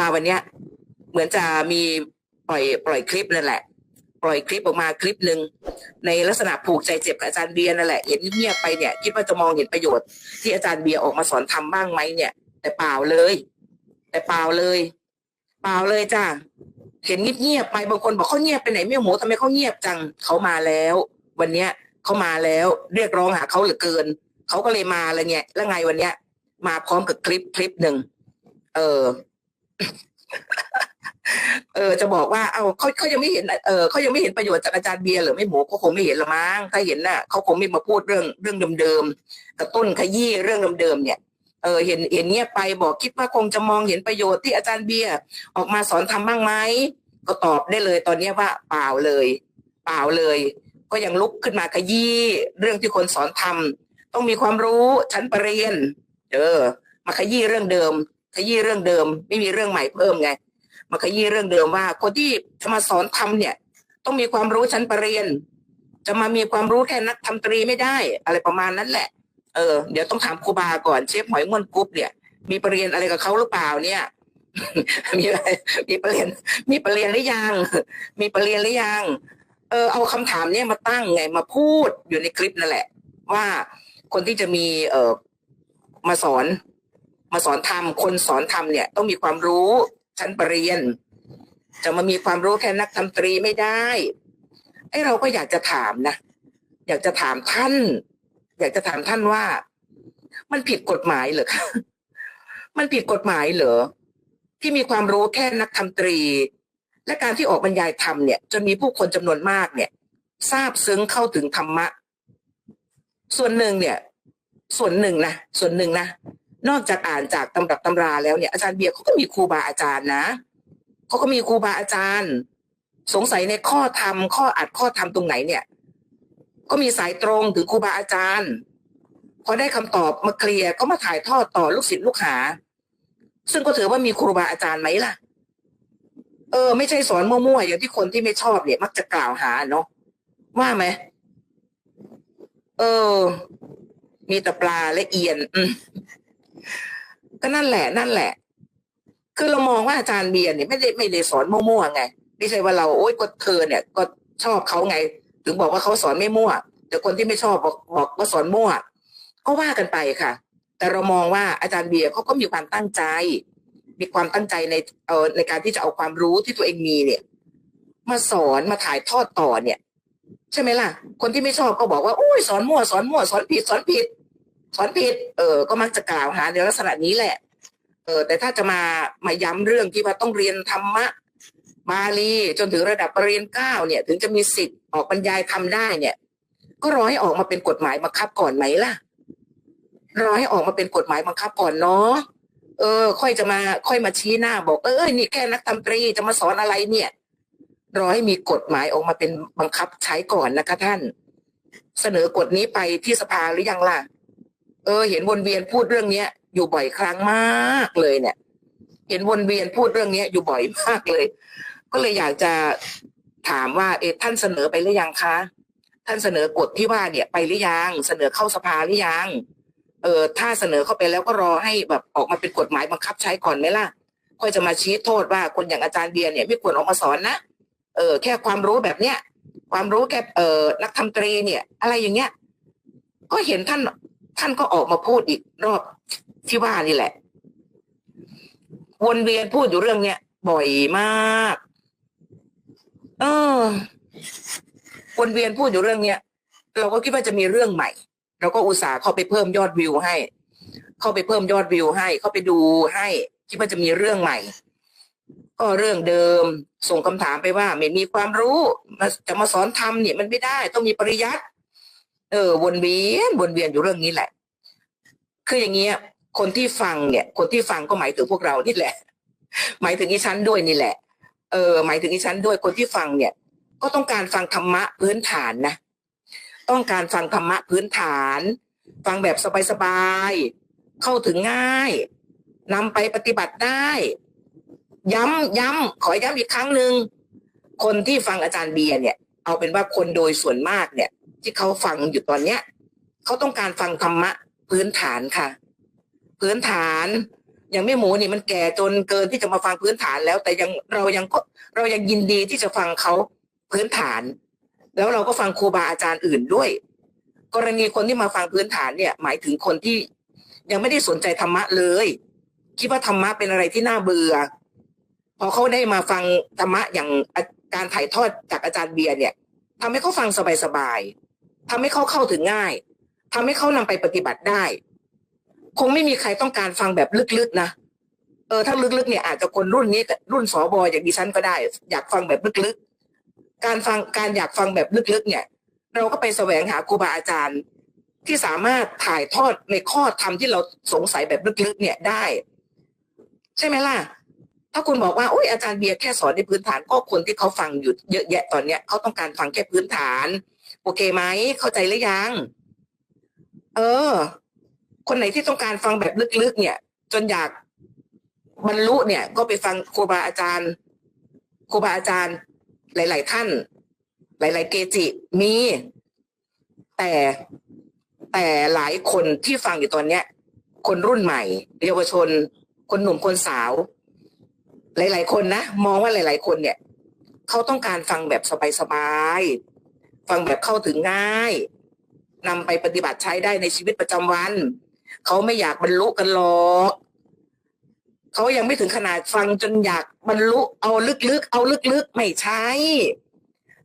มาวันเนี้ย เหมือนจะมีปล่อยปล่อยคลิปนั่นแหละ ปล่อยคลิปออกมาคลิปหนึ่งในลักษณะผูกใจเจ็บกับอาจารย์เบียร์นั่นแหละเห็นเงียบไปเนี่ยคิดว่าจะมองเห็นประโยชน์ที่อาจารย์เบียร์ออกมาสอนทำบ้างไหมเนี่ย แต่เปล่าเลย แต่เปล่าเลย เปล่าเลยจ้าเห็นเงียบๆไปบางคนบอกเขาเงียบไปไหนไม่หมูทำไมเขาเงียบจังเขามาแล้ว วันเนี้ยเขามาแล้วเรียกร้องหาเขาเหลือเกินเขาก็เลยมาอะไรเงี้ยแล้วไงวันเนี้ย มาพร้อมกับคลิปคลิปหนึ่งเออ เออจะบอกว่าเอาเขาเขายังไม่เห็นเออเขายังไม่เห็นประโยชน์จากอาจารย์เบียร์หรือไม่หมูเขาคงไม่เห็นละมั้งถ้าเห็นน่ะเขาคงไม่มาพูดเรื่องเรื่องเดิมๆกระตุ้นขยี้เรื่องเดิมๆเนี่ยเออเห็นเห็นเงียบไปบอกคิดว่าคงจะมองเห็นประโยชน์ที่อาจารย์เบียร์ออกมาสอนทำบ้างไหมก็ตอบได้เลยตอนเนี้ยว่าเปล่าเลย เปล่าเลย ก็ยังลุกขึ้นมาขยี้เรื่องที่คนสอนทำต้องมีความรู้ชั้นปรริญญาเออ มาขยี้เรื่องเดิม ขยี้เรื่องเดิม ไม่มีเรื่องใหม่เพิ่มไงมาขยี้เรื่องเดิมว่าคนที่จะมาสอนทำเนี่ย ต้องมีความรู้ชั้นปรริญญาจะมามีความรู้แค่นักทำตรีไม่ได้ อะไรประมาณนั้นแหละ เออเดี๋ยวต้องถามครูบาก่อนเชฟหอยม่วนกรุ๊ปเนี่ย มีปรริญญาอะไรกับเขาหรือเปล่าเนี่ยมีอะไรมีปรริญญามีปรริญญาหรือยัง มีปรริญญาหรือยัง เออ เอาคำถามเนี่ยมาตั้งไงมาพูดอยู่ในคลิปนั่นแหละ ว่าคนที่จะมีเออมาสอน มาสอนทำคนสอนทำเนี่ยต้องมีความรู้ชั้นปรริญญาจะมามีความรู้แค่นักทำตรีไม่ได้ไอ้เราก็อยากจะถามนะอยากจะถามท่าน อยากจะถามท่านว่า มันผิดกฎหมายเหรอคะมันผิดกฎหมายเหรอที่มีความรู้แค่นักทำตรี และการที่ออกบรรยายธรรมเนี่ยจนมีผู้คนจำนวนมากเนี่ย ทราบซึ้งเข้าถึงธรรมะ ส่วนหนึ่งเนี่ย ส่วนหนึ่งนะส่วนหนึ่งนะ นอกจากอ่านจากตำรับตำราแล้วเนี่ยอาจารย์เบียร์เขาก็มีครูบาอาจารย์นะเขาก็มีครูบาอาจารย์ สงสัยในข้อธรรมข้ออัดข้อธรรมตรงไหนเนี่ย ก็มีสายตรงถึงครูบาอาจารย์พอได้คำตอบมาเคลียร์ก็มาถ่ายทอดต่อลูกศิษย์ลูกหา ซึ่งก็ถือว่ามีครูบาอาจารย์ไหมล่ะ เออ ไม่ใช่สอนมั่วๆอย่างที่คนที่ไม่ชอบเนี่ย มักจะกล่าวหาเนาะว่าไหมเออ มีแต่ปลาและเอียน อื ก็นั่นแหละ นั่นแหละ คือเรามองว่าอาจารย์เบียร์เนี่ยไม่ได้ไม่ได้สอนมั่วๆไงไม่ใช่ว่าเราโอ๊ยก็เธอเนี่ย ก็ชอบเขาไง ถึงบอกว่าเขาสอนไม่มั่ว แต่คนที่ไม่ชอบบอกบอกว่าสอนมั่ว ก็ว่ากันไปค่ะ แต่เรามองว่าอาจารย์เบียร์เขาก็มีความตั้งใจ มีความตั้งใจในเอ่อในการที่จะเอาความรู้ที่ตัวเองมีเนี่ย มาสอนมาถ่ายทอดต่อเนี่ย ใช่ไหมล่ะ คนที่ไม่ชอบก็บอกว่าโอ้ยสอนมั่วสอนมั่วสอนผิดสอนผิด สอนผิดเออก็มักจะกล่าวหาในลักษณะนี้แหละ เออแต่ถ้าจะมามาย้ำเรื่องที่ว่าต้องเรียนธรรมะบาลีจนถึงระดับปรริญญาเก้าเนี่ย ถึงจะมีสิทธิ์ออกบรรยายทำได้เนี่ย ก็รอให้ออกมาเป็นกฎหมายบังคับก่อนไหมล่ะรอให้ออกมาเป็นกฎหมายบังคับก่อนเนาะเออ ค่อยจะมาค่อยมาชี้หน้า บอกเออนี่แค่นักตำตรีจะมาสอนอะไรเนี่ยรอให้มีกฎหมายออกมาเป็นบังคับใช้ก่อนนะคะท่าน เสนอกฎนี้ไปที่สภาหรือยังล่ะ เออ เห็นวนเวียนพูดเรื่องเนี้ย อยู่บ่อยครั้งมากเลยเนี่ย เห็นวนเวียนพูดเรื่องเนี้ย อยู่บ่อยมากเลย ก็เลยอยากจะถามว่า เออท่านเสนอไปหรือยังคะ ท่านเสนอกฎที่ว่าเนี่ย ไปหรือยังเสนอเข้าสภาหรือยังเออถ้าเสนอเข้าไปแล้วก็รอให้แบบออกมาเป็นกฎหมายบังคับใช้ก่อนไหมล่ะค่อยจะมาชี้โทษว่าคนอย่างอาจารย์เบียร์เนี่ยไม่ควรออกมาสอนนะเออแค่ความรู้แบบเนี้ยความรู้แค่เออนักทำตรีเนี่ย อะไรอย่างเงี้ย ก็เห็นท่าน ท่านก็ออกมาพูดอีกรอบที่ว่านี่แหละ วนเวียนพูดอยู่เรื่องเนี้ยบ่อยมาก เออ วนเวียนพูดอยู่เรื่องเนี้ยเราก็คิดว่าจะมีเรื่องใหม่ เราก็อุตส่าห์เข้าไปเพิ่มยอดวิวให้ เข้าไปเพิ่มยอดวิวให้ เข้าไปดูให้ คิดว่าจะมีเรื่องใหม่ ก็เรื่องเดิม ส่งคำถามไปว่าไม่มีความรู้จะมาสอนทำเนี่ยมันไม่ได้ ต้องมีปริยัติ เออวนเวียนวนเวียนอยู่เรื่องนี้แหละ คืออย่างเงี้ย คนที่ฟังเนี่ย คนที่ฟังก็หมายถึงพวกเรานี่แหละ หมายถึงอีฉันด้วยนี่แหละ เออ หมายถึงอีฉันด้วยคนที่ฟังเนี่ย ก็ต้องการฟังธรรมะพื้นฐานนะ ต้องการฟังธรรมะพื้นฐาน ฟังแบบสบายๆเข้าถึงง่ายนำไปปฏิบัติได้ ย้ำย้ำขอย้ำอีกครั้งหนึ่งคนที่ฟังอาจารย์เบียร์เนี่ย เอาเป็นว่าคนโดยส่วนมากเนี่ย ที่เขาฟังอยู่ตอนเนี้ยเขาต้องการฟังธรรมะ พื้นฐานค่ะ พื้นฐานอย่างแม่หมูนี่มันแก่จนเกินที่จะมาฟังพื้นฐานแล้ว แต่ยังเรายังก็เรายังยินดีที่จะฟังเขาพื้นฐาน แล้วเราก็ฟังครูบาอาจารย์อื่นด้วย กรณีคนที่มาฟังพื้นฐานเนี่ย หมายถึงคนที่ยังไม่ได้สนใจธรรมะเลย คิดว่าธรรมะเป็นอะไรที่น่าเบื่อ พอเขาได้มาฟังธรรมะอย่างการถ่ายทอดจากอาจารย์เบียร์เนี่ยทำให้เขาฟังสบายๆ ทำให้เขาเข้าถึงง่ายทำให้เขานำไปปฏิบัติได้ คงไม่มีใครต้องการฟังแบบลึกๆนะเออถ้าลึกๆเนี่ยอาจจะคนรุ่นนี้รุ่นสอบออย่างดิฉันก็ได้ อยากฟังแบบลึกๆ การฟังการอยากฟังแบบลึกๆ เนี่ย เราก็ไปแสวงหาครูบาอาจารย์ ที่สามารถถ่ายทอดในข้อธรรมที่เราสงสัยแบบลึกๆ เนี่ยได้ ใช่ไหมล่ะ ถ้าคุณบอกว่าโอ้ยอาจารย์เบียร์แค่สอนในพื้นฐานก็คนที่เขาฟังอยู่เยอะแยะตอนเนี้ยเขาต้องการฟังแค่พื้นฐาน โอเคไหมเข้าใจหรือยัง เออ คนไหนที่ต้องการฟังแบบลึกๆเนี่ย จนอยากบรรลุเนี่ย ก็ไปฟังครูบาอาจารย์ครูบาอาจารย์ หลาย ๆ ท่าน หลาย ๆ เกจิมี แต่แต่หลายคนที่ฟังอยู่ตอนเนี้ย คนรุ่นใหม่เยาวชน คนหนุ่มคนสาว หลาย ๆ คนนะมองว่าหลาย ๆ คนเนี่ยเขาต้องการฟังแบบสบาย ๆ ฟังแบบเข้าถึงง่ายนำไปปฏิบัติใช้ได้ในชีวิตประจำวัน เขาไม่อยากบรรลุกันหรอกเขายังไม่ถึงขนาดฟังจนอยากบรรลุเอาลึกๆเอาลึกๆไม่ใช่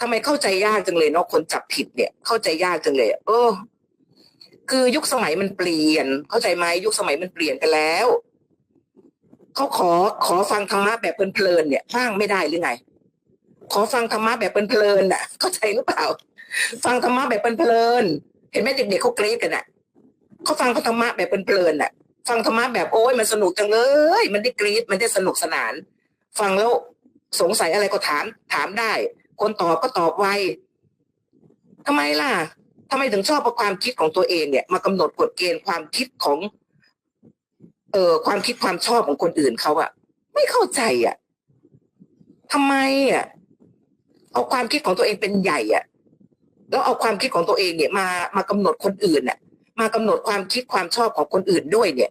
ทำไมเข้าใจยากจังเลยเนาะคนจับผิดเนี่ย เข้าใจยากจังเลยเออคือยุคสมัยมันเปลี่ยน เข้าใจไหมยุคสมัยมันเปลี่ยนไปแล้วเขาขอขอฟังธรรมะแบบเพลินๆเนี่ยบ้างไม่ได้หรือไง ขอฟังธรรมะแบบเพลินๆน่ะ เข้าใจหรือเปล่า ฟังธรรมะแบบเพลินๆเห็นไหมเด็กๆเขาเกรดกันน่ะเขาฟังเขาธรรมะแบบเพลินๆน่ะ ฟังธรรมะแบบโอ้ยมันสนุกจังเลย มันได้กรี๊ดมันได้สนุกสนาน ฟังแล้วสงสัยอะไรก็ถาม ถามได้ คนตอบก็ตอบไวทำไมล่ะทำไมถึงชอบเอาความคิดของตัวเองเนี่ย มากำหนดกฎเกณฑ์ความคิดของ เอ่อความคิดความชอบของคนอื่นเขาอะไม่เข้าใจอะทำไมอะ เอาความคิดของตัวเองเป็นใหญ่อะแล้วเอาความคิดของตัวเองเนี่ยมามากำหนดคนอื่นน่ะมากำหนดความคิดความชอบของคนอื่นด้วยเนี่ย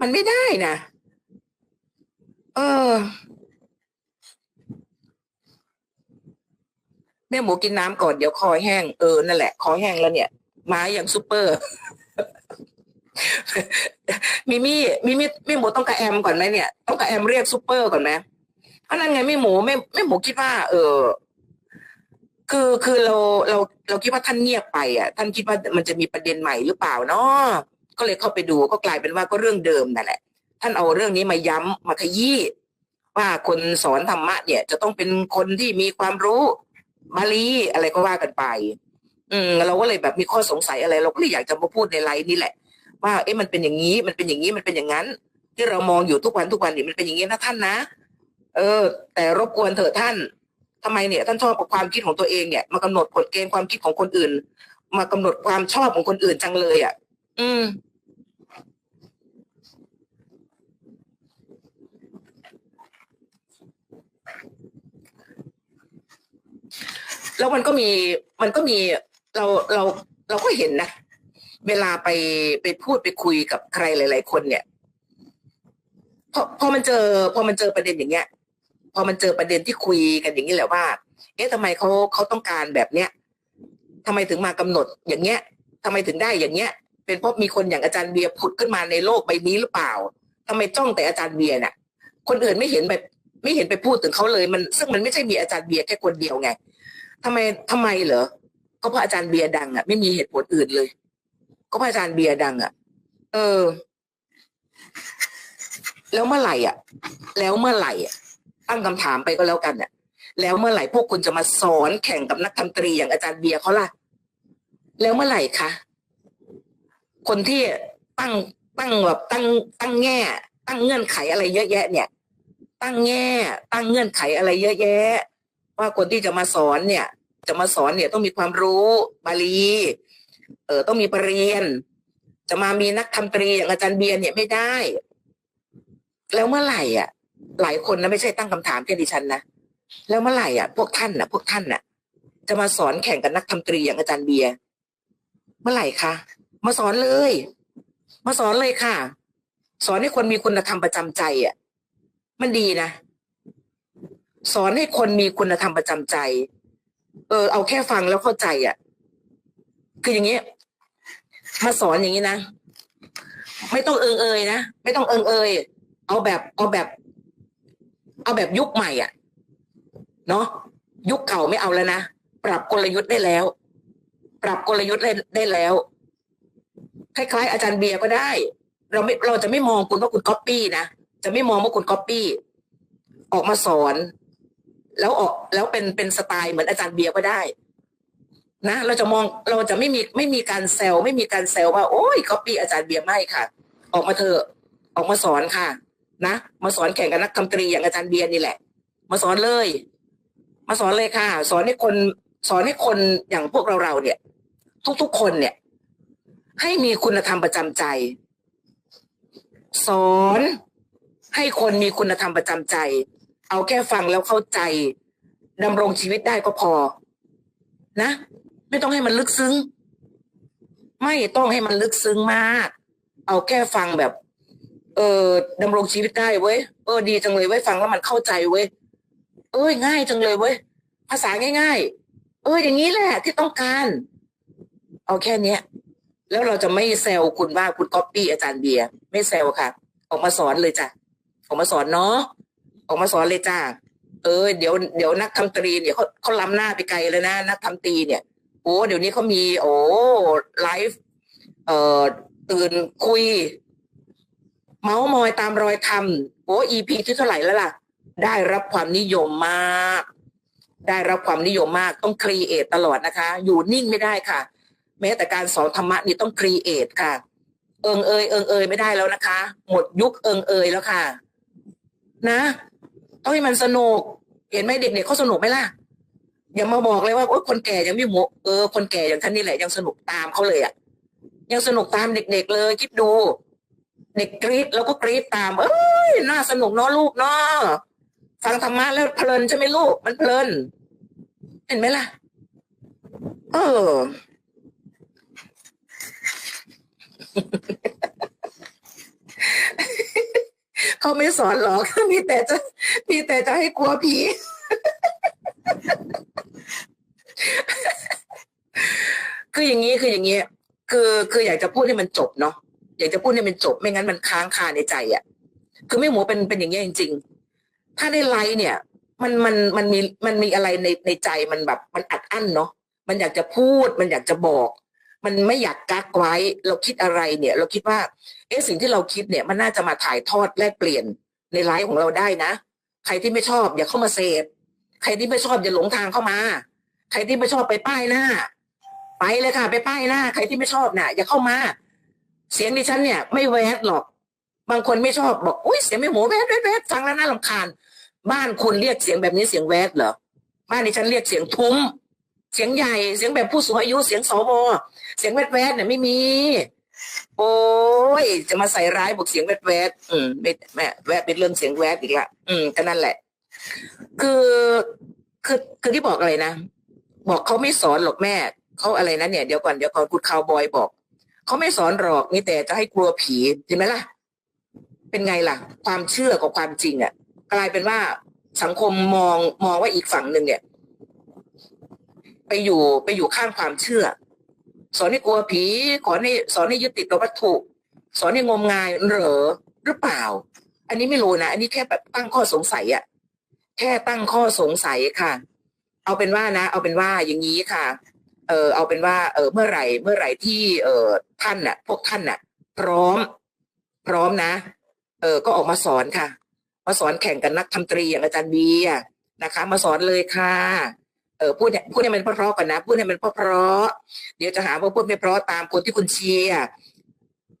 มันไม่ได้นะเออแม่หมูกินน้ำก่อนเดี๋ยวคอแห้งเออนั่นแหละคอแห้งแล้วเนี่ยมาอย่างซูเปอร์มิมี่มิมี่แม่หมูต้องกระแอมก่อนไหมเนี่ยต้องกระแอมเรียกซูเปอร์ก่อนไหมเพราะนั่นไงแม่หมูแม่แม่หมูคิดว่า เออ คือคือเราเราเราคิดว่าท่านเงียบไปอะท่านคิดว่ามันจะมีประเด็นใหม่หรือเปล่าเนาะก็เลยเข้าไปดูก็กลายเป็นว่าก็เรื่องเดิมนั่นแหละ ท่านเอาเรื่องนี้มาย้ำมาขยี้ว่าคนสอนธรรมะเนี่ย จะต้องเป็นคนที่มีความรู้บาลีอะไรก็ว่ากันไป อืมเราก็เลยแบบมีข้อสงสัยอะไร เราก็เลยอยากจะมาพูดในไลน์นี่แหละ ว่าเอ๊ะมันเป็นอย่างนี้ มันเป็นอย่างนี้มันเป็นอย่างนั้น ที่เรามองอยู่ทุกวันทุกวันนี่มันเป็นอย่างนี้นะท่านนะเออ แต่รบกวนเถอะท่าน ทำไมเนี่ยท่านชอบกับความคิดของตัวเองเนี่ยมากำหนดกฎเกณฑ์ความคิดของคนอื่น มากำหนดความชอบของคนอื่นจังเลยอะ อืมแล้วมันก็มีมันก็มีเราเราเราก็เห็นนะเวลาไปไปพูดไปคุยกับใครหลาย ๆ คนเนี่ยพอพอมันเจอพอมันเจอประเด็นอย่างเงี้ย พอมันเจอประเด็นที่คุยกันอย่างนี้แหละว่า เอ๊ะทำไมเขาเขาต้องการแบบเนี้ยทำไมถึงมากำหนดอย่างเงี้ยทำไมถึงได้อย่างเงี้ย เป็นเพราะมีคนอย่างอาจารย์เบียร์ผุดขึ้นมาในโลกใบนี้หรือเปล่าทำไมจ้องแต่อาจารย์เบียร์น่ะคนอื่นไม่เห็นแบบไม่เห็นไปพูดถึงเขาเลย มันซึ่งมันไม่ใช่มีอาจารย์เบียร์แค่คนเดียวไงทำไมทำไมเหรอก็เพราะอาจารย์เบียร์ดังอะไม่มีเหตุผลอื่นเลย ก็เพราะอาจารย์เบียร์ดังอะ เออ แล้วเมื่อไหร่อะ แล้วเมื่อไหร่อะ ตั้งคำถามไปก็แล้วกันอะแล้วเมื่อไหร่พวกคุณจะมาสอนแข่งกับนักดนตรีอย่างอาจารย์เบียร์เขาล่ะ แล้วเมื่อไหร่คะคนที่ตั้งตั้งแบบตั้งตั้งแง่ ตั้งเงื่อนไขอะไรเยอะแยะ เนี่ย ตั้งแง่ ตั้งเงื่อนไขอะไรเยอะแยะ ว่าคนที่จะมาสอนเนี่ย จะมาสอนเนี่ยต้องมีความรู้บาลีเออต้องมีปรริญญาจะมามีนักทำตรีอย่างอาจารย์เบียร์เนี่ยไม่ได้ แล้วเมื่อไหร่อะ หลายคนนะไม่ใช่ตั้งคำถามแค่ดิฉันนะแล้วเมื่อไหร่อะพวกท่านน่ะ พวกท่านน่ะ จะมาสอนแข่งกับนักทำตรีอย่างอาจารย์เบียร์เมื่อไหร่คะมาสอนเลย มาสอนเลยค่ะ สอนให้คนมีคุณธรรมประจำใจอะ มันดีนะสอนให้คนมีคุณธรรมประจำใจ เออ เอาแค่ฟังแล้วเข้าใจอะ คืออย่างเงี้ยมาสอนอย่างนี้นะไม่ต้องเอิงเอยนะไม่ต้องเอิงเอยเอาแบบเอาแบบ เอาแบบยุคใหม่อะเนาะยุคเก่าไม่เอาแล้วนะปรับกลยุทธ์ได้แล้ว ปรับกลยุทธ์ได้ได้แล้วคล้ายๆอาจารย์เบียร์ก็ได้ เราไม่เราจะไม่มองคุณว่าคุณก๊อปปี้นะจะไม่มองว่าคุณก๊อปปี้ออกมาสอน แล้วออกแล้วเป็นเป็นสไตล์เหมือนอาจารย์เบียร์ก็ได้นะเราจะมองเราจะไม่มีไม่มีการแซวไม่มีการแซวว่า โอ้ยก๊อปปี้อาจารย์เบียร์ไม่ค่ะ ออกมาเถอะออกมาสอนค่ะ นะมาสอนแข่งกับนักดนตรีอย่างอาจารย์เบียร์นี่แหละ มาสอนเลย มาสอนเลยค่ะ สอนให้คนสอนให้คนอย่างพวกเราเราเนี่ย ทุกๆคนเนี่ย ให้มีคุณธรรมประจำใจ สอนให้คนมีคุณธรรมประจำใจ เอาแค่ฟังแล้วเข้าใจดำรงชีวิตได้ก็พอ นะ ไม่ต้องให้มันลึกซึ้ง ไม่ต้องให้มันลึกซึ้งมาก เอาแค่ฟังแบบ เออดำรงชีวิตได้เว้ยเออดีจังเลยเว้ยฟังแล้วมันเข้าใจเว้ยเอ้ยง่ายจังเลยเว้ยภาษาง่าย ๆ เอออย่างนี้แหละที่ต้องการ เอาแค่เนี้ย แล้วเราจะไม่แซวคุณว่าคุณก๊อปปี้อาจารย์เบียร์ไม่แซวค่ะ ออกมาสอนเลยจ้ะออกมาสอนเนาะออกมาสอนเลยจ้าเออเดี๋ยวเดี๋ยวนักทำตรีเนี่ยเขาเขาล้ำหน้าไปไกลเลยนะ นักทำตรีเนี่ยโอ้เดี๋ยวนี้เขามี โอ้ไลฟ์เอ่อตื่นคุย เมาส์มอยตามรอยทำโอ้อีพีที่เท่าไหร่แล้วล่ะ ได้รับความนิยมมาก ได้รับความนิยมมากต้องครีเอทตลอดนะคะ อยู่นิ่งไม่ได้ค่ะ แม้แต่การสอนธรรมะนี่ต้องครีเอทค่ะ เอิงเอยเอิงเอยไม่ได้แล้วนะคะ หมดยุคเอิงเอยแล้วค่ะ นะต้องให้มันสนุกเห็นไหมเด็กๆเขาสนุกไหมล่ะอย่ามาบอกเลยว่าโอ๊ยคนแก่ยังไม่หมเออคนแก่อย่างท่านนี่แหละยังสนุกตามเขาเลยอะ่ะยังสนุกตามเด็ก ๆ เลยคิดดู เด็กกรี๊ดแล้วก็กรี๊ดตาม เอ้ยน่าสนุกเนาะลูกเนาะฟังธรรมะแล้วเพลินใช่ไหมลูกมันเพลิน เห็นไหมล่ะ เออ เขาไม่สอนหรอกมีแต่จะมีแต่จะให้กลัวผีคืออย่างนี้คืออย่างนี้ คือคืออยากจะพูดให้มันจบเนาะ อยากจะพูดให้มันจบ ไม่งั้นมันค้างคาในใจอะ่ะ คือไม่หมูเป็นเป็นอย่างนี้ยจริง ๆ ถ้าได้ไลฟ์เนี่ย มันมันมันมีมันมีอะไรในในใจมันแบบ มันอัดอั้นเนาะมันอยากจะพูด มันอยากจะบอก มันไม่อยากกักไว้ เราคิดอะไรเนี่ย เราคิดว่า เอ๊ะสิ่งที่เราคิดเนี่ย มันน่าจะมาถ่ายทอดแลกเปลี่ยนในไลฟ์ของเราได้นะ ใครที่ไม่ชอบ อย่าเข้ามาเสพใครที่ไม่ชอบอย่าหลงทางเข้ามา ใครที่ไม่ชอบไปป้ายหน้า ไปเลยค่ะ ไปป้ายหน้า ใครที่ไม่ชอบน่ะ อย่าเข้ามา เสียงดิฉันเนี่ย ไม่แวดหรอก บางคนไม่ชอบบอกอุ้ยเสียงไม่หมูแวดแวดแวดฟังแล้วน่ารำคาญ บ้านคุณเรียกเสียงแบบนี้เสียงแวดเหรอบ้านดิฉันเรียกเสียงทุ้ม เสียงใหญ่เสียงแบบผู้สูงอายุเสียงสวเสียงแวดแวดเนี่ยไม่มี โอ้ยจะมาใส่ร้ายบอกเสียงแวดแวดอืมไม่แม่แวดเป็นเรื่องเสียงแวดอีกละอืมก็นั่นแหละ คือคือคือที่บอกอะไรนะบอกเขาไม่สอนหรอกแม่เขาอะไรนะเนี่ยเดี๋ยวก่อนเดี๋ยวก่อนคุณคาวบอยบอก เขาไม่สอนหรอกนี่แต่จะให้กลัวผีเห็นไหมล่ะ เป็นไงล่ะ ความเชื่อกับความจริงอะ กลายเป็นว่าสังคมมองมองว่าอีกฝั่งหนึ่งเนี่ย ไปอยู่ไปอยู่ข้างความเชื่อ สอนให้กลัวผีขอให้สอนให้ยึดติดกับวัตถุสอนให้งมงายเหรอหรือเปล่า อันนี้ไม่รู้นะอันนี้แค่แบบตั้งข้อสงสัยอะแค่ตั้งข้อสงสัยค่ะ เอาเป็นว่านะ เอาเป็นว่าอย่างนี้ค่ะ เออเอาเป็นว่าเออเมื่อไหร่เมื่อไหร่ที่เออท่านน่ะ พวกท่านน่ะ พร้อม พร้อมนะ เออก็ออกมาสอนค่ะ มาสอนแข่งกันนักทำตรีอย่างอาจารย์บีอะนะคะ มาสอนเลยค่ะเออพูดเนี่ยพูดให้มันเพราะๆก่อนนะพูดให้มันเพราะๆเดี๋ยวจะหาว่าพูดไม่เพราะตามคนที่คุณเชียร์